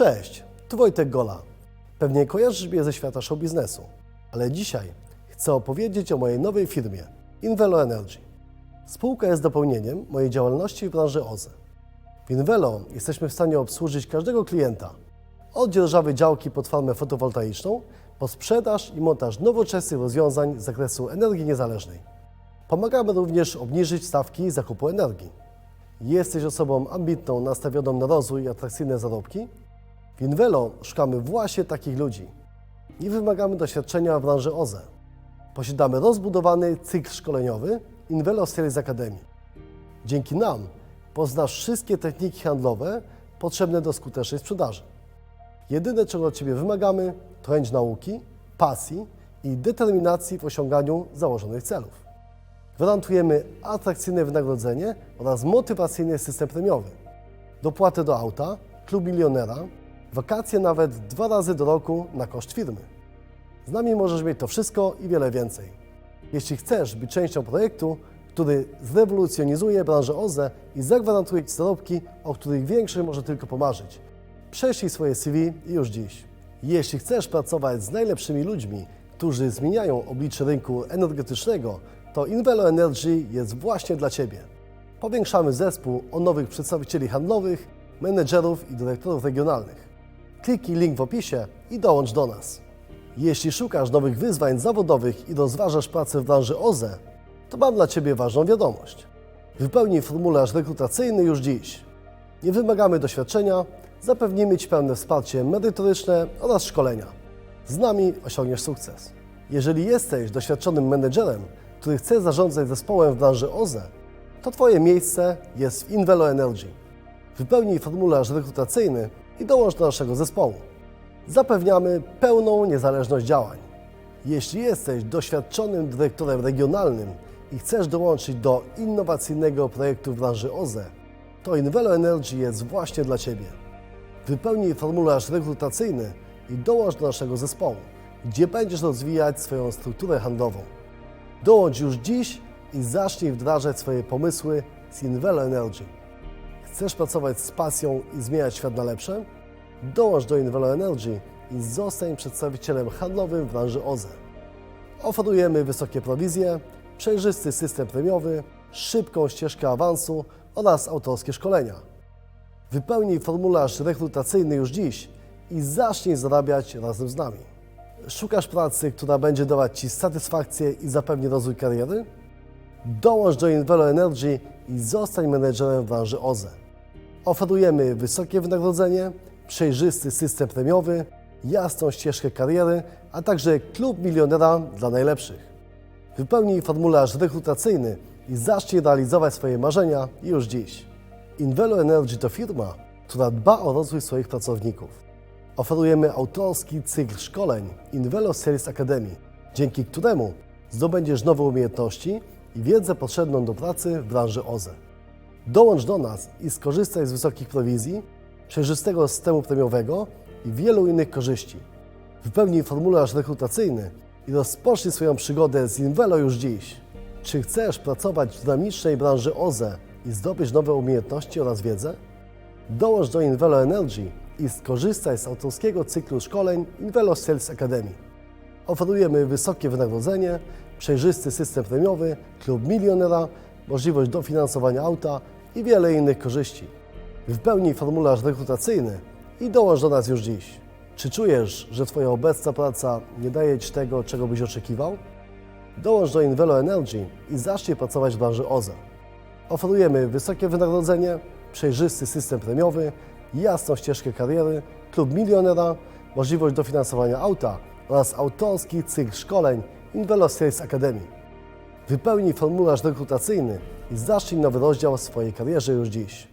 Cześć, tu Wojtek Gola. Pewnie kojarzysz mnie ze świata show biznesu, ale dzisiaj chcę opowiedzieć o mojej nowej firmie Invelo Energy. Spółka jest dopełnieniem mojej działalności w branży OZE. W Invelo jesteśmy w stanie obsłużyć każdego klienta, od dzierżawy działki pod farmę fotowoltaiczną, po sprzedaż i montaż nowoczesnych rozwiązań z zakresu energii niezależnej. Pomagamy również obniżyć stawki zakupu energii. Jesteś osobą ambitną, nastawioną na rozwój i atrakcyjne zarobki? W Invelo szukamy właśnie takich ludzi. Nie wymagamy doświadczenia w branży OZE. Posiadamy rozbudowany cykl szkoleniowy Invelo Sales Academy. Dzięki nam poznasz wszystkie techniki handlowe potrzebne do skutecznej sprzedaży. Jedyne, czego od Ciebie wymagamy, to chęć nauki, pasji i determinacji w osiąganiu założonych celów. Gwarantujemy atrakcyjne wynagrodzenie oraz motywacyjny system premiowy. Dopłaty do auta, klub milionera, wakacje nawet dwa razy do roku na koszt firmy. Z nami możesz mieć to wszystko i wiele więcej. Jeśli chcesz być częścią projektu, który zrewolucjonizuje branżę OZE i zagwarantuje Ci zarobki, o których większość może tylko pomarzyć, prześlij swoje CV już dziś. Jeśli chcesz pracować z najlepszymi ludźmi, którzy zmieniają oblicze rynku energetycznego, to Invelo Energy jest właśnie dla Ciebie. Powiększamy zespół o nowych przedstawicieli handlowych, menedżerów i dyrektorów regionalnych. Kliknij link w opisie i dołącz do nas. Jeśli szukasz nowych wyzwań zawodowych i rozważasz pracę w branży OZE, to mam dla Ciebie ważną wiadomość. Wypełnij formularz rekrutacyjny już dziś. Nie wymagamy doświadczenia, zapewnimy Ci pełne wsparcie merytoryczne oraz szkolenia. Z nami osiągniesz sukces. Jeżeli jesteś doświadczonym menedżerem, który chce zarządzać zespołem w branży OZE, to Twoje miejsce jest w Invelo Energy. Wypełnij formularz rekrutacyjny i dołącz do naszego zespołu. Zapewniamy pełną niezależność działań. Jeśli jesteś doświadczonym dyrektorem regionalnym i chcesz dołączyć do innowacyjnego projektu w branży OZE, to Invelo Energy jest właśnie dla Ciebie. Wypełnij formularz rekrutacyjny i dołącz do naszego zespołu, gdzie będziesz rozwijać swoją strukturę handlową. Dołącz już dziś i zacznij wdrażać swoje pomysły z Invelo Energy. Chcesz pracować z pasją i zmieniać świat na lepsze? Dołącz do Invelo Energy i zostań przedstawicielem handlowym w branży OZE. Oferujemy wysokie prowizje, przejrzysty system premiowy, szybką ścieżkę awansu oraz autorskie szkolenia. Wypełnij formularz rekrutacyjny już dziś i zacznij zarabiać razem z nami. Szukasz pracy, która będzie dawać Ci satysfakcję i zapewni rozwój kariery? Dołącz do Invelo Energy i zostań menedżerem w branży OZE. Oferujemy wysokie wynagrodzenie, przejrzysty system premiowy, jasną ścieżkę kariery, a także klub milionera dla najlepszych. Wypełnij formularz rekrutacyjny i zacznij realizować swoje marzenia już dziś. Invelo Energy to firma, która dba o rozwój swoich pracowników. Oferujemy autorski cykl szkoleń Invelo Sales Academy, dzięki któremu zdobędziesz nowe umiejętności i wiedzę potrzebną do pracy w branży OZE. Dołącz do nas i skorzystaj z wysokich prowizji, przejrzystego systemu premiowego i wielu innych korzyści. Wypełnij formularz rekrutacyjny i rozpocznij swoją przygodę z Invelo już dziś. Czy chcesz pracować w dynamicznej branży OZE i zdobyć nowe umiejętności oraz wiedzę? Dołącz do Invelo Energy i skorzystaj z autorskiego cyklu szkoleń Invelo Sales Academy. Oferujemy wysokie wynagrodzenie, przejrzysty system premiowy, klub milionera, możliwość dofinansowania auta i wiele innych korzyści. Wypełnij formularz rekrutacyjny i dołącz do nas już dziś. Czy czujesz, że Twoja obecna praca nie daje Ci tego, czego byś oczekiwał? Dołącz do Invelo Energy i zacznij pracować w branży OZE. Oferujemy wysokie wynagrodzenie, przejrzysty system premiowy, jasną ścieżkę kariery, klub milionera, możliwość dofinansowania auta oraz autorski cykl szkoleń Invelo Sales Academy. Wypełnij formularz rekrutacyjny i zacznij nowy rozdział w swojej karierze już dziś.